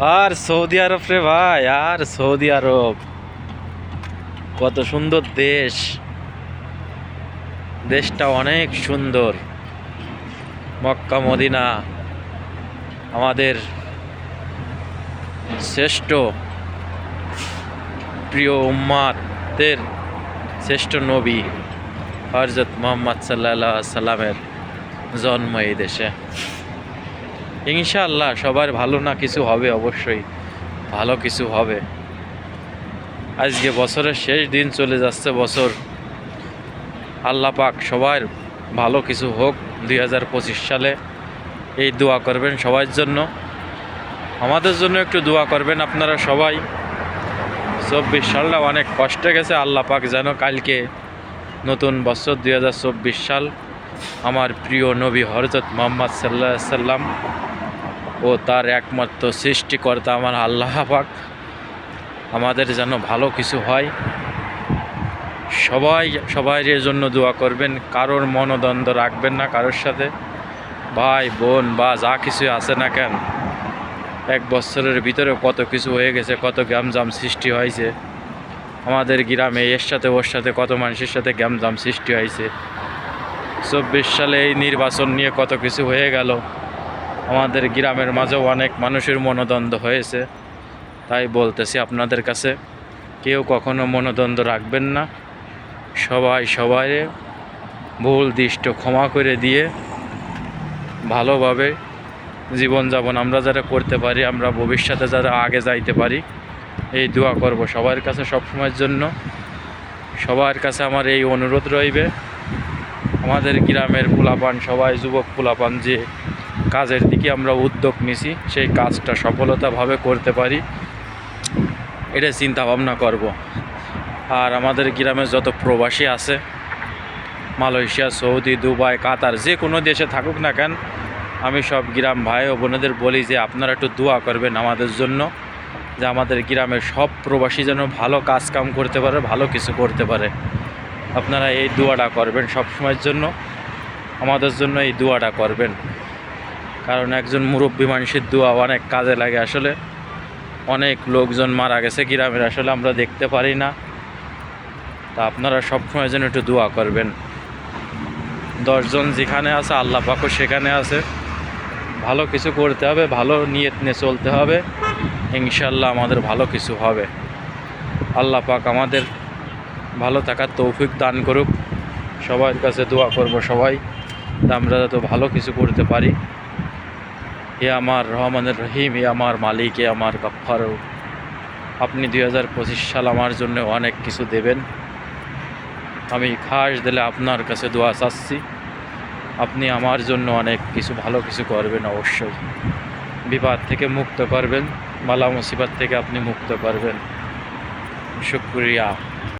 আর Saudi আরব রে ভাই, আর Saudi আরব। কত সুন্দর দেশ। দেশটা অনেক সুন্দর। মক্কা, মদিনা আমাদের শ্রেষ্ঠ প্রিয় উম্মাদের শ্রেষ্ঠ নবী হরজত মোহাম্মদ সাল্লাহ সাল্লামের জন্ম এই দেশে। ইনশাআল্লাহ, সবার ভালো না কিছু হবে অবশ্যই, ভালো কিছু হবে। আজকে বছরের শেষ দিন চলে যাচ্ছে বছর। আল্লাহ পাক সবার ভালো কিছু হোক দুই হাজার পঁচিশ সালে। এই দোয়া করবেন সবার জন্য। আমাদের জন্য একটু দোয়া করবেন আপনারা সবাই। চব্বিশ সালটা অনেক কষ্টে গেছে, আল্লাহ পাক যেন কালকে নতুন বছর দুই হাজার চব্বিশ সাল আমার প্রিয় নবী হরজত মোহাম্মদ সাল্লা সাল্লাম ও তার একমাত্র সৃষ্টিকর্তা আমার আল্লাহ পাক। আমাদের যেন ভালো কিছু হয়। সবাই সবাই এর জন্য দোয়া করবেন। কারোর মনোদ্বন্দ্ব রাখবেন না কারোর সাথে। ভাই, বোন বা যা কিছু আছে না কেন, এক বছরের ভিতরে কত কিছু হয়ে গেছে, কত গ্যামজাম সৃষ্টি হয়েছে। আমাদের গ্রামে এর সাথে ওর সাথে কত মানুষের সাথে গ্যামজাম সৃষ্টি হয়েছে। চব্বিশ সালে এই নির্বাচন নিয়ে কত কিছু হয়ে গেল। আমাদের গ্রামের মাঝেও অনেক মানুষের মনোদ্বন্দ্ব হয়েছে। তাই বলতেছি আপনাদের কাছে, কেউ কখনো মনোদ্বন্দ্ব রাখবেন না। সবাই সবাই ভুল দৃষ্ট ক্ষমা করে দিয়ে ভালোভাবে জীবনযাপন আমরা যারা করতে পারি, আমরা ভবিষ্যতে যারা আগে যাইতে পারি, এই দোয়া করব সবার কাছে সবসময়ের জন্য। সবার কাছে আমার এই অনুরোধ রইবে। আমাদের গ্রামের পোলাপান সবাই যুবক পোলাপান যে কাজের দিকে আমরা উদ্যোগ নিছি, সেই কাজটা সফলতাভাবে করতে পারি এটা চিন্তা ভাবনা করব। আর আমাদের গ্রামে যত প্রবাসী আছে, মালয়েশিয়া, সৌদি, দুবাই, কাতার, যে কোনো দেশে থাকুক না কেন, আমি সব গ্রাম ভাই ও বোনেদের বলি যে আপনারা একটু দোয়া করবেন আমাদের জন্য, যে আমাদের গ্রামের সব প্রবাসী যেন ভালো কাজ কাম করতে পারে, ভালো কিছু করতে পারে। আপনারা এই দোয়াটা করবেন সব সময়ের জন্য, আমাদের জন্য এই দোয়াটা করবেন। কারণ একজন মুরব্বী মানুষের দোয়া অনেক কাজে লাগে। আসলে অনেক লোকজন মারা গেছে গ্রামের, আসলে আমরা দেখতে পারি না। তা আপনারা সবসময় যেন একটু দোয়া করবেন। দশজন যেখানে আছে, আল্লাহ পাকও সেখানে আছে। ভালো কিছু করতে হবে, ভালো নিয়ত নিয়ে চলতে হবে। ইনশাল্লাহ আমাদের ভালো কিছু হবে। আল্লাহ পাক আমাদের ভালো থাকার তৌফিক দান করুক। সবার কাছে দোয়া করব সবাই তা আমরা যাতে ভালো কিছু করতে পারি। হে আমার রহমানের রহিম, হে আমার মালিক, হে আমার গফ্ফার আপনি দুই হাজার পঁচিশ সাল আমার জন্য অনেক কিছু দেবেন। আমি খাস দিলে আপনার কাছে দোয়া চাচ্ছি। আপনি আমার জন্য অনেক কিছু, ভালো কিছু করবেন অবশ্যই। বিপদ থেকে মুক্ত করবেন মালা মুসিবত থেকে আপনি মুক্ত করবেন। শুক্রিয়া।